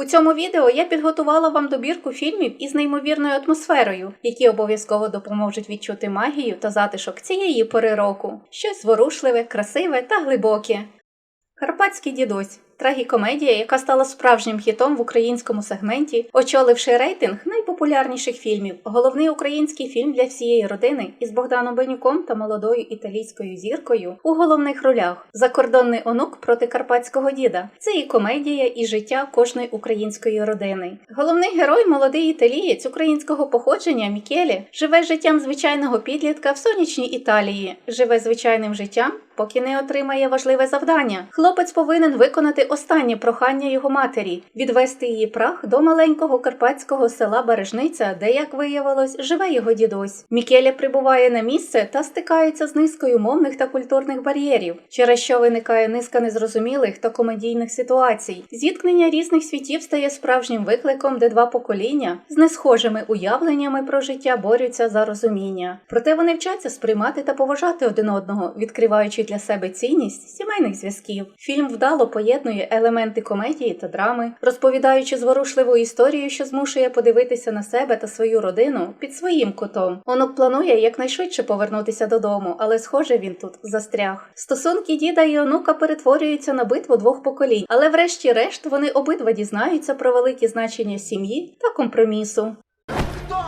У цьому відео я підготувала вам добірку фільмів із неймовірною атмосферою, які обов'язково допоможуть відчути магію та затишок цієї пори року. Щось зворушливе, красиве та глибоке. Карпатський дідусь трагікомедія, яка стала справжнім хітом в українському сегменті, очоливши рейтинг найпопулярніших фільмів. Головний український фільм для всієї родини із Богданом Бенюком та молодою італійською зіркою у головних ролях. Закордонний онук проти карпатського діда. Це і комедія, і життя кожної української родини. Головний герой, молодий італієць українського походження Мікелі, живе життям звичайного підлітка в сонячній Італії, живе звичайним життям. Поки не отримає важливе завдання, хлопець повинен виконати останнє прохання його матері відвести її прах до маленького карпатського села Бережниця, де, як виявилось, живе його дідусь. Мікеля прибуває на місце та стикається з низкою мовних та культурних бар'єрів, через що виникає низка незрозумілих та комедійних ситуацій. Зіткнення різних світів стає справжнім викликом, де два покоління з несхожими уявленнями про життя борються за розуміння. Проте вони вчаться сприймати та поважати один одного, відкриваючи для себе цінність сімейних зв'язків. Фільм вдало поєднує елементи комедії та драми, розповідаючи зворушливу історію, що змушує подивитися на себе та свою родину під своїм кутом. Онук планує якнайшвидше повернутися додому, але схоже він тут застряг. Стосунки діда і онука перетворюються на битву двох поколінь, але врешті-решт вони обидва дізнаються про велике значення сім'ї та компромісу. Хто?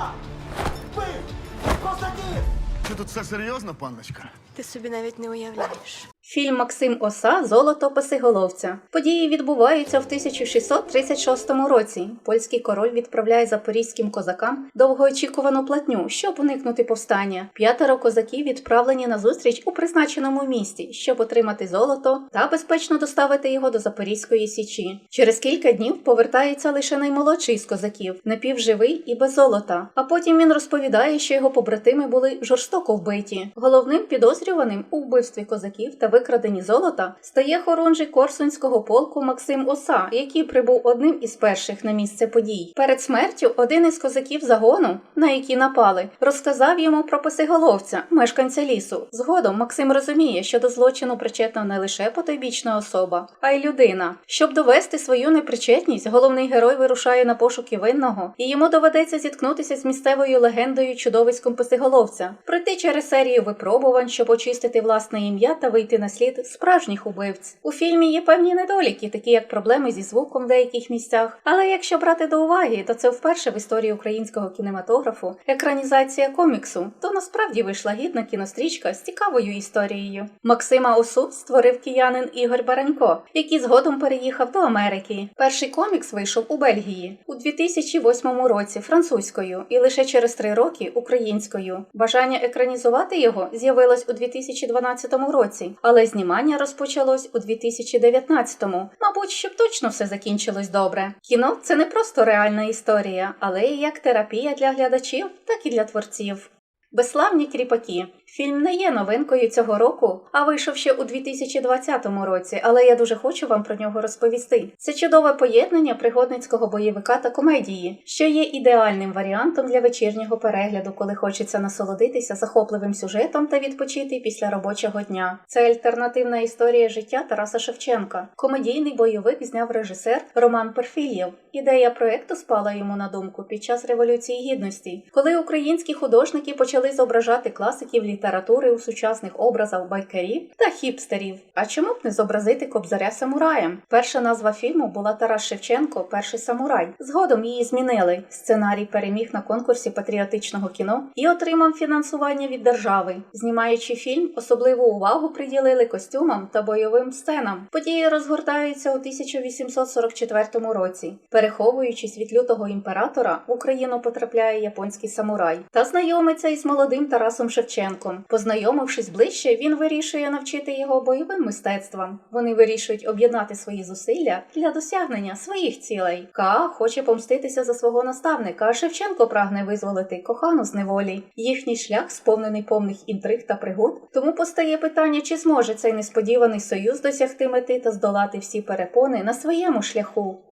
Чи тут все серйозно, панночка? Ти собі навіть не уявляєш. Фільм Максим Оса Золото Писиголовця. Події відбуваються в 1636 році. Польський король відправляє запорізьким козакам довгоочікувану платню, щоб уникнути повстання. П'ятеро козаків відправлені на зустріч у призначеному місті, щоб отримати золото та безпечно доставити його до Запорізької січі. Через кілька днів повертається лише наймолодший з козаків, напівживий і без золота. А потім він розповідає, що його побратими були жорстоко вбиті. Головним підозрюваним у вбивстві козаків та викраденні золота стає хорунжий Корсунського полку Максим Оса, який прибув одним із перших на місце подій. Перед смертю один із козаків загону, на які напали, розказав йому про писиголовця, мешканця лісу. Згодом Максим розуміє, що до злочину причетна не лише потойбічна особа, а й людина. Щоб довести свою непричетність, головний герой вирушає на пошуки винного, і йому доведеться зіткнутися з місцевою легендою чудовиськом писиголовця, пройти через серію випробувань, щоб очистити власне ім'я та вийти на слід справжніх убивць. У фільмі є певні недоліки, такі як проблеми зі звуком в деяких місцях. Але якщо брати до уваги, то це вперше в історії українського кінематографу екранізація коміксу, то насправді вийшла гідна кінострічка з цікавою історією. Максима Осу створив киянин Ігор Баранько, який згодом переїхав до Америки. Перший комікс вийшов у Бельгії у 2008 році французькою і лише через три роки українською. Бажання екранізувати його з'явилось у 2012 році, але знімання розпочалось у 2019-му. Мабуть, щоб точно все закінчилось добре. Кіно це не просто реальна історія, але і як терапія для глядачів, так і для творців. Безславні кріпаки. Фільм не є новинкою цього року, а вийшов ще у 2020 році, але я дуже хочу вам про нього розповісти. Це чудове поєднання пригодницького бойовика та комедії, що є ідеальним варіантом для вечірнього перегляду, коли хочеться насолодитися захопливим сюжетом та відпочити після робочого дня. Це альтернативна історія життя Тараса Шевченка. Комедійний бойовик зняв режисер Роман Перфільєв. Ідея проекту спала йому на думку під час революції гідності, коли українські художники почали зображати класиків літератури у сучасних образах байкерів та хіпстерів. А чому б не зобразити кобзаря самураєм? Перша назва фільму була Тарас Шевченко Перший самурай. Згодом її змінили. Сценарій переміг на конкурсі патріотичного кіно і отримав фінансування від держави. Знімаючи фільм, особливу увагу приділили костюмам та бойовим сценам. Події розгортаються у 1844 році. Переховуючись від лютого імператора, в Україну потрапляє японський самурай та знайомиться із молодим Тарасом Шевченком. Познайомившись ближче, він вирішує навчити його бойовим мистецтвам. Вони вирішують об'єднати свої зусилля для досягнення своїх цілей. Ка хоче помститися за свого наставника, а Шевченко прагне визволити кохану з неволі. Їхній шлях сповнений повних інтриг та пригод. Тому постає питання, чи зможе цей несподіваний союз досягти мети та здолати всі перепони на своєму шляху.